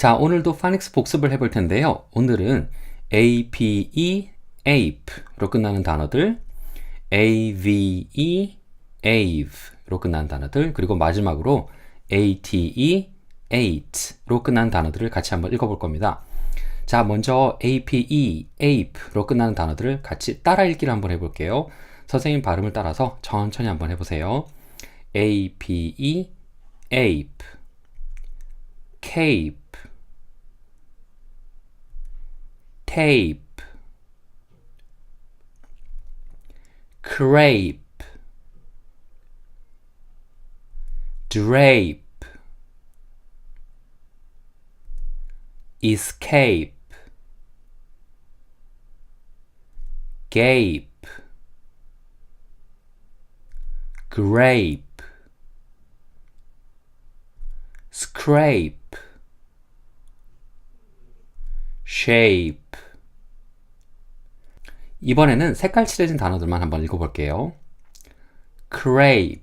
자, 오늘도 파닉스 복습을 해볼 텐데요. 오늘은 ape, ape로 끝나는 단어들, ave, ave로 끝나는 단어들, 그리고 마지막으로 ate, ate로 끝나는 단어들을 같이 한번 읽어볼 겁니다. 자, 먼저 ape, ape로 끝나는 단어들을 같이 따라 읽기를 한번 해볼게요. 선생님 발음을 따라서 천천히 한번 해보세요. ape, ape, cape, tape, crepe, drape, escape, gape, grape, scrape, shape. 이번에는 색깔 칠해진 단어들만 한번 읽어볼게요. crepe,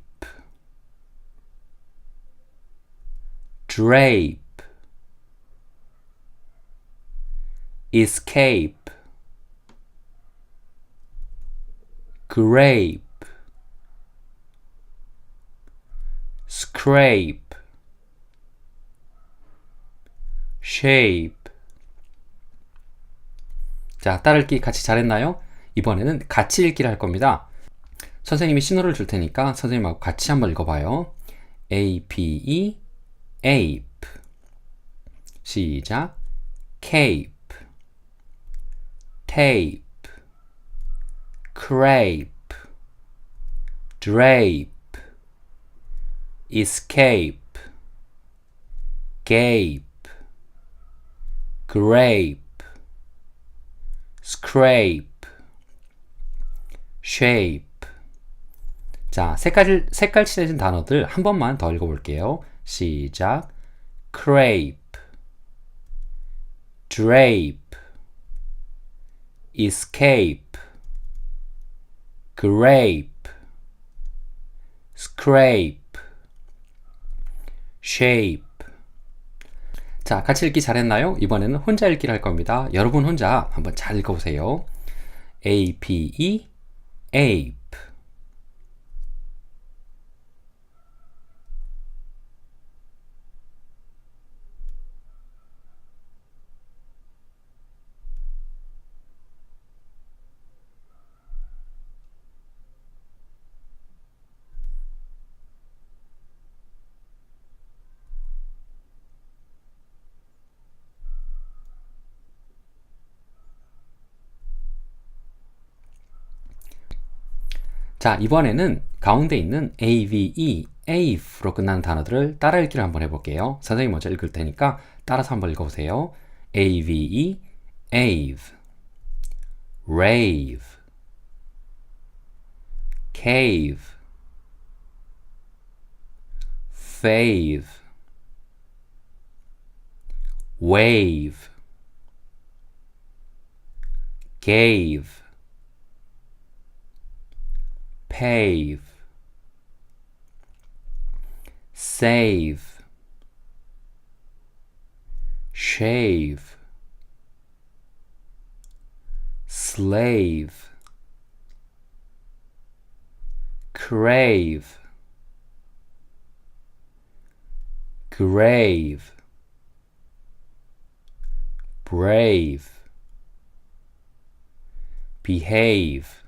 drape, escape, grape, scrape, shape. 자, 따르기 같이 잘했나요? 이번에는 같이 읽기를 할 겁니다. 선생님이 신호를 줄 테니까 선생님하고 같이 한번 읽어봐요. A, P, E, ape. 시작. cape, tape, crepe, drape, escape, gape, grape, scrape, shape. 자, 색깔, 색깔 칠해진 단어들 한 번만 더 읽어볼게요. 시작. crepe, drape, escape, grape, scrape, shape. 자, 같이 읽기 잘했나요? 이번에는 혼자 읽기를 할 겁니다. 여러분 혼자 한번 잘 읽어보세요. A, P, E, ape. 자, 이번에는 가운데 있는 ave, ave로 끝나는 단어들을 따라 읽기를 한번 해볼게요. 선생님 먼저 읽을 테니까 따라서 한번 읽어보세요. ave, ave, rave, cave, fave, wave, gave, pave, save, shave, slave, crave, grave, brave, behave.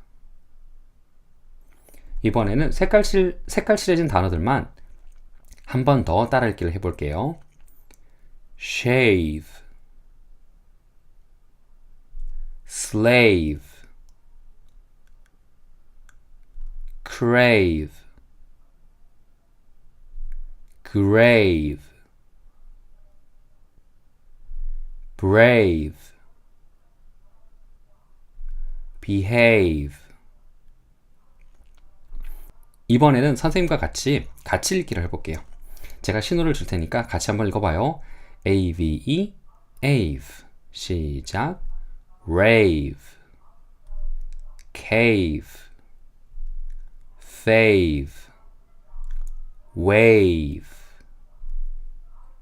이번에는 색깔 칠, 색깔 칠해진 단어들만 한 번 더 따라 읽기를 해볼게요. shave, slave, crave, grave, brave, behave. 이번에는 선생님과 같이 같이 읽기를 해볼게요. 제가 신호를 줄 테니까 같이 한번 읽어봐요. A, V, E, ave. 시작. rave, cave, fave, wave,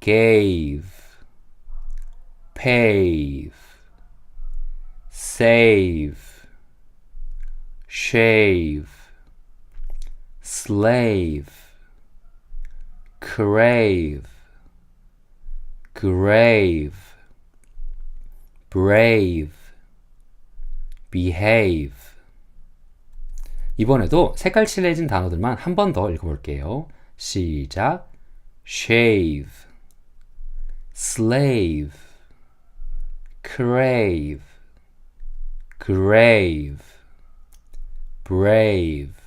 gave, pave, save, shave, slave, crave, grave, brave, behave. 이번에도 색깔 칠해진 단어들만 한 번 더 읽어볼게요. 시작. shave, slave, crave, grave, brave,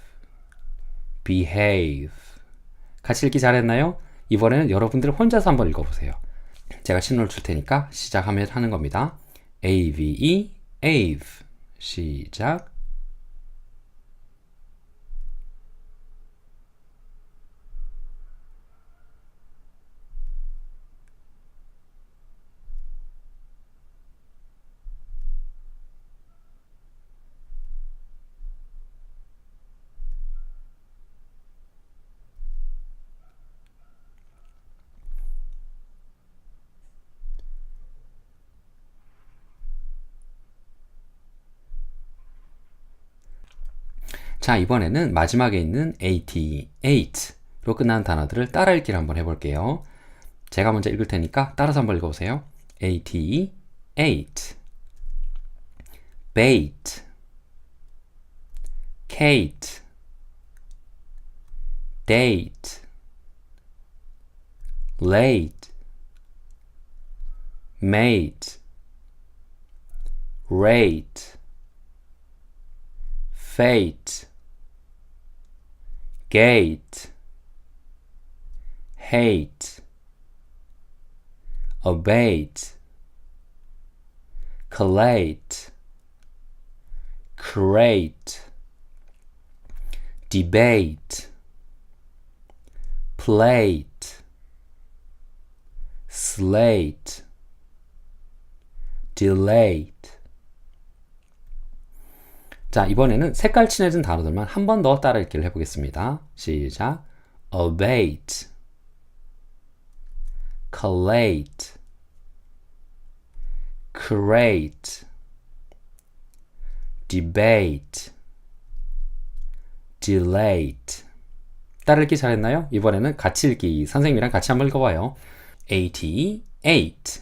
behave. 같이 읽기 잘했나요? 이번에는 여러분들 혼자서 한번 읽어보세요. 제가 신호를 줄 테니까 시작하면 하는 겁니다. A, V, E, ave. 시작. 자, 이번에는 마지막에 있는 at, eight로 끝나는 단어들을 따라 읽기를 한번 해볼게요. 제가 먼저 읽을 테니까 따라서 한번 읽어보세요. at, eight, bait, Kate, date, late, mate, rate, fate, gate, hate, abate, collate, create, debate, plate, slate, delate. 자, 이번에는 색깔 친해진 단어들만 한 번 더 따라 읽기를 해보겠습니다. 시작. abate, collate, create, debate, delate. 따라 읽기 잘했나요? 이번에는 같이 읽기 선생님이랑 같이 한번 읽어봐요. eighty, eight,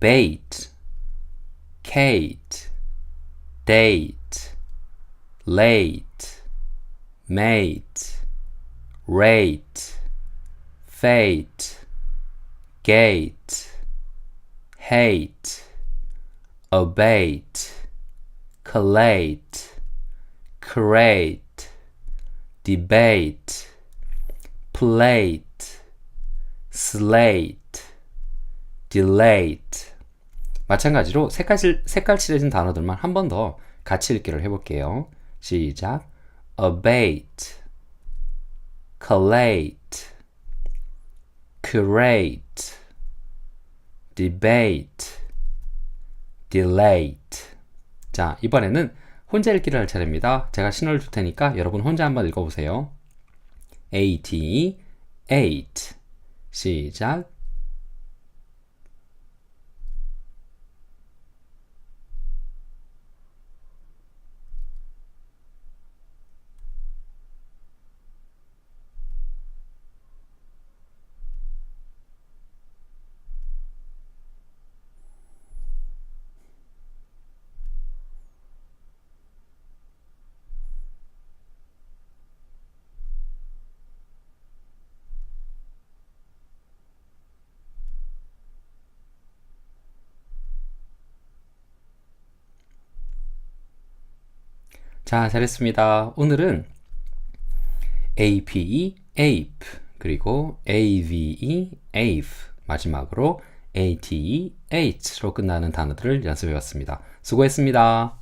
bait, Kate, date, late, mate, rate, fate, gate, hate, abate, collate, create, debate, plate, slate, delate. 마찬가지로 색깔, 색깔 칠해진 단어들만 한 번 더 같이 읽기를 해볼게요. 시작. abate, collate, curate, debate, delate. 자, 이번에는 혼자 읽기를 할 차례입니다. 제가 신호를 줄 테니까 여러분 혼자 한번 읽어보세요. eighty, eight. 시작. 자, 잘했습니다. 오늘은 APE, ape, 그리고 AVE, ave, 마지막으로 ATE, eight로 끝나는 단어들을 연습해 봤습니다. 수고했습니다.